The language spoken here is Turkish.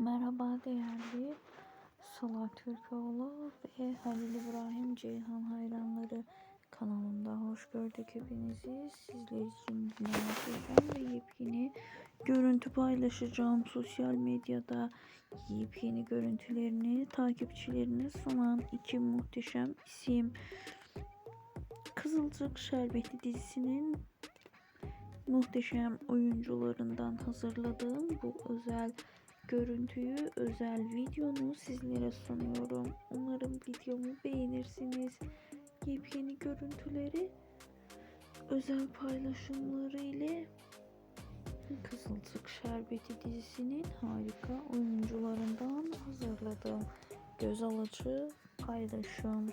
Merhaba değerli Sıla Türkoğlu ve Halil İbrahim Ceyhan hayranları kanalımda hoş gördük hepinizi. Sizler için dinleyeceğim ve yepyeni görüntü paylaşacağım. Sosyal medyada yepyeni görüntülerini takipçilerine sunan iki muhteşem isim. Kızılcık Şerbeti dizisinin muhteşem oyuncularından hazırladığım bu özel görüntüyü, özel videomu sizlere sunuyorum. Umarım videomu beğenirsiniz. Yepyeni görüntüleri, özel paylaşımları ile Kızılcık Şerbeti dizisinin harika oyuncularından hazırladığım göz alıcı paylaşım.